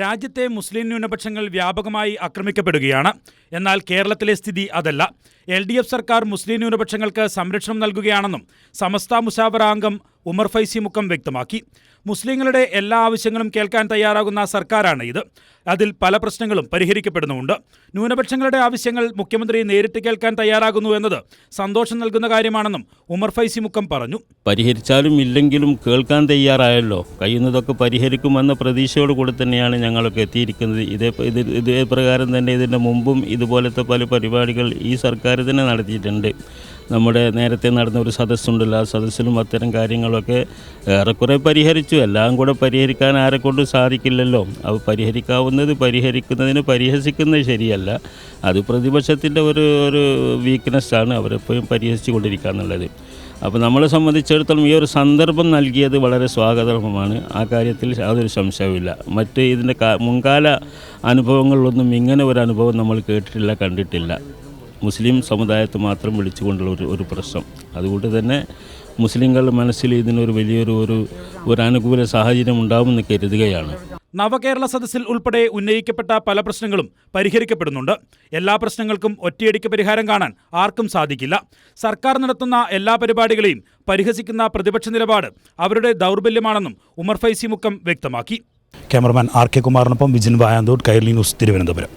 രാജ്യത്തെ മുസ്ലിം ന്യൂനപക്ഷങ്ങൾ വ്യാപകമായി ആക്രമിക്കപ്പെടുകയാണ്. എന്നാൽ കേരളത്തിലെ സ്ഥിതി അതല്ല. എൽ ഡി എഫ് സർക്കാർ മുസ്ലിം ന്യൂനപക്ഷങ്ങൾക്ക് സംരക്ഷണം നൽകുകയാണെന്നും സമസ്ത മുസാവറ അംഗം ഉമർ ഫൈസി മുക്കം വ്യക്തമാക്കി. മുസ്ലിങ്ങളുടെ എല്ലാ ആവശ്യങ്ങളും കേൾക്കാൻ തയ്യാറാകുന്ന സർക്കാരാണ് ഇത്. അതിൽ പല പ്രശ്നങ്ങളും പരിഹരിക്കപ്പെടുന്നുമുണ്ട്. ന്യൂനപക്ഷങ്ങളുടെ ആവശ്യങ്ങൾ മുഖ്യമന്ത്രി നേരിട്ട് കേൾക്കാൻ തയ്യാറാകുന്നു എന്നത് സന്തോഷം നൽകുന്ന കാര്യമാണെന്നും ഉമർ ഫൈസി മുക്കം പറഞ്ഞു. പരിഹരിച്ചാലും ഇല്ലെങ്കിലും കേൾക്കാൻ തയ്യാറായല്ലോ. കഴിയുന്നതൊക്കെ പരിഹരിക്കുമെന്ന പ്രതീക്ഷയോട് കൂടി തന്നെയാണ് ഞങ്ങളൊക്കെ എത്തിയിരിക്കുന്നത്. ഇതേ ഇത് പ്രകാരം തന്നെ ഇതിന്റെ മുമ്പും ഇതുപോലത്തെ പല പരിപാടികൾ ഈ സർക്കാർ തന്നെ നടത്തിയിട്ടുണ്ട്. നമ്മുടെ നേരത്തെ നടന്ന ഒരു സദസ്സുണ്ടല്ലോ. ആ സദസ്സിലും അത്തരം കാര്യങ്ങളൊക്കെ ഏറെക്കുറെ പരിഹരിച്ചു. എല്ലാം കൂടെ പരിഹരിക്കാൻ ആരെക്കൊണ്ടും സാധിക്കില്ലല്ലോ. അത് പരിഹരിക്കാവുന്നത് പരിഹരിക്കുന്നതിന് പരിഹസിക്കുന്നത് ശരിയല്ല. അത് പ്രതിപക്ഷത്തിന്റെ ഒരു ഒരു വീക്ക്നെസ്സാണ് അവരെപ്പോഴും പരിഹസിച്ചു കൊണ്ടിരിക്കുക എന്നുള്ളത് അപ്പോൾ നമ്മളെ സംബന്ധിച്ചിടത്തോളം ഈ ഒരു സന്ദർഭം നൽകിയത് വളരെ സ്വാഗതമാണ്. ആ കാര്യത്തിൽ യാതൊരു സംശയവുമില്ല. മറ്റ് ഇതിന്റെ മുൻകാല അനുഭവങ്ങളിലൊന്നും ഇങ്ങനെ ഒരു അനുഭവം നമ്മൾ കേട്ടിട്ടില്ല കണ്ടിട്ടില്ല. മുസ്ലിം സമുദായത്തെ മാത്രം വിളിച്ചുകൊണ്ടുള്ള ഒരു ഒരു പ്രശ്നം. അതുകൊണ്ട് തന്നെ മുസ്ലിങ്ങളുടെ മനസ്സിൽ ഇതിനൊരു വലിയൊരു ഒരു ഒരു അനുകൂല സാഹചര്യം ഉണ്ടാവുമെന്ന് കരുതുകയാണ്. നവകേരള സദസ്സിൽ ഉൾപ്പെടെ ഉന്നയിക്കപ്പെട്ട പല പ്രശ്നങ്ങളും പരിഹരിക്കപ്പെടുന്നുണ്ട്. എല്ലാ പ്രശ്നങ്ങൾക്കും ഒറ്റയടിക്ക് പരിഹാരം കാണാൻ ആർക്കും സാധിക്കില്ല. സർക്കാർ നടത്തുന്ന എല്ലാ പരിപാടികളെയും പരിഹസിക്കുന്ന പ്രതിപക്ഷ നിലപാട് അവരുടെ ദൗർബല്യമാണെന്നും ഉമർ ഫൈസി മുക്കം വ്യക്തമാക്കി. ക്യാമറമാൻ ആർ കെ കുമാറിനൊപ്പം വിജിൻ വായാന്തോട് കൈരളി ന്യൂസ് തിരുവനന്തപുരം.